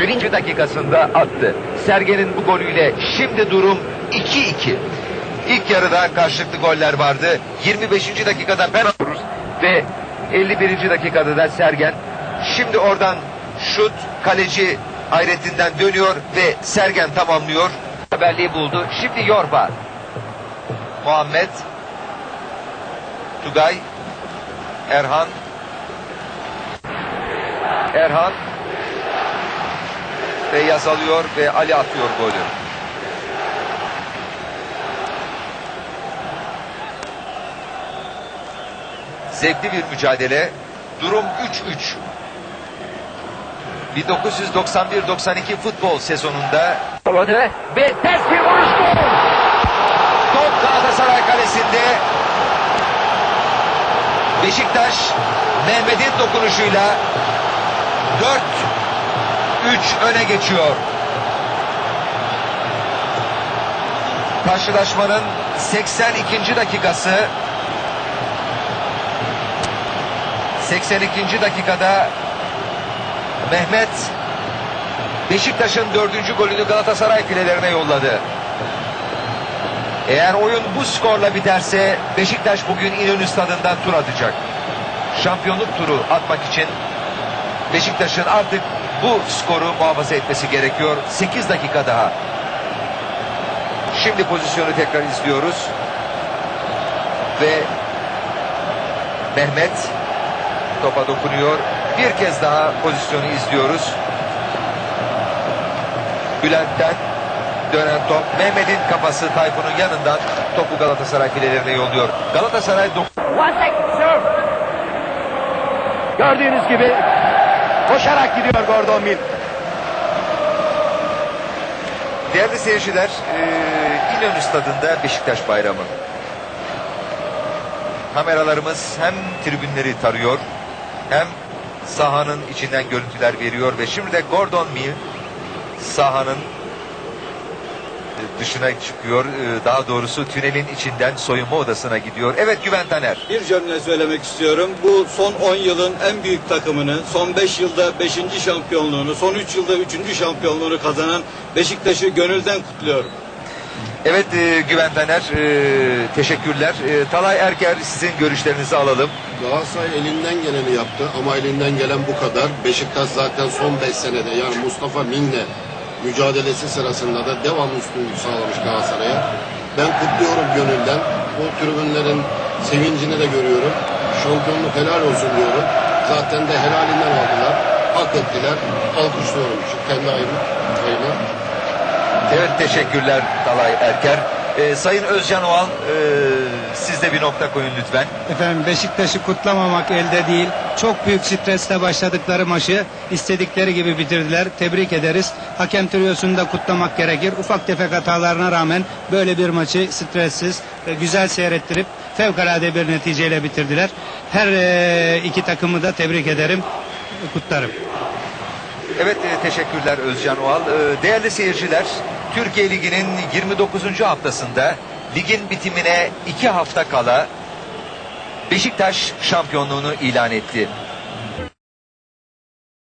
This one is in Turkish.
birinci dakikasında attı. Sergen'in bu golüyle şimdi durum 2-2. İlk yarıda karşılıklı goller vardı. 25. dakikada penaltı ve 51. dakikada da Sergen. Şimdi oradan şut kaleci Hayrettin'den dönüyor ve Sergen tamamlıyor. Haberliği buldu. Şimdi Yorba. Muhammed. Tugay. Erhan. Erhan. Feyyaz alıyor ve Ali atıyor golü. Zevkli bir mücadele. Durum 3-3. 1991-92 futbol sezonunda ve ters bir vuruş gol. Top Galatasaray kalesinde. Beşiktaş Mehmet'in dokunuşuyla 4-3 öne geçiyor. Karşılaşmanın 82. dakikası 82. dakikada Mehmet Beşiktaş'ın dördüncü golünü Galatasaray filelerine yolladı. Eğer oyun bu skorla biterse Beşiktaş bugün İnönü stadından tur atacak. Şampiyonluk turu atmak için Beşiktaş'ın artık bu skoru muhafaza etmesi gerekiyor. 8 dakika daha. Şimdi pozisyonu tekrar izliyoruz. Ve Mehmet topa dokunuyor. Bir kez daha pozisyonu izliyoruz. Bülent'ten dönen top. Mehmet'in kafası Tayfun'un yanından topu Galatasaray filelerine yolluyor. Galatasaray Gördüğünüz gibi koşarak gidiyor Gordon Mill. Değerli seyirciler, eee, İnönü Stadı'nda Beşiktaş bayramı. Kameralarımız hem tribünleri tarıyor hem sahanın içinden görüntüler veriyor ve şimdi de Gordon Mill sahanın e, dışına çıkıyor. E, Daha doğrusu tünelin içinden soyunma odasına gidiyor. Evet Güven Taner. Bir cümle söylemek istiyorum. Bu son 10 yılın en büyük takımını, son 5 yılda 5. şampiyonluğunu, son 3 yılda 3. şampiyonluğunu kazanan Beşiktaş'ı gönülden kutluyorum. Evet e, Güven Taner e, teşekkürler. E, Talay Erker sizin görüşlerinizi alalım. Galatasaray elinden geleni yaptı ama elinden gelen bu kadar. Beşiktaş zaten son 5 senede yani Mustafa Minne mücadelesi sırasında da devamlı üstünlük sağlamış Galatasaray'a. Ben kutluyorum gönülden. Bu tribünlerin sevincini de görüyorum. Şampiyonluk helal olsun diyorum. Zaten de helalinden aldılar. Hak ettiler. Alkışlıyorum şu kendi ayrı, ayrıma. Evet teşekkürler Talay Erker. E, Sayın Özcan Oğal e, siz de bir nokta koyun lütfen. Efendim Beşiktaş'ı kutlamamak elde değil. Çok büyük stresle başladıkları maçı istedikleri gibi bitirdiler. Tebrik ederiz. Hakem triyosunu da kutlamak gerekir. Ufak tefek hatalarına rağmen böyle bir maçı stressiz, e, güzel seyrettirip fevkalade bir neticeyle bitirdiler. Her e, iki takımı da tebrik ederim. Kutlarım. Evet e, teşekkürler Özcan Oğal. E, değerli seyirciler Türkiye Ligi'nin 29. haftasında ligin bitimine iki hafta kala Beşiktaş şampiyonluğunu ilan etti.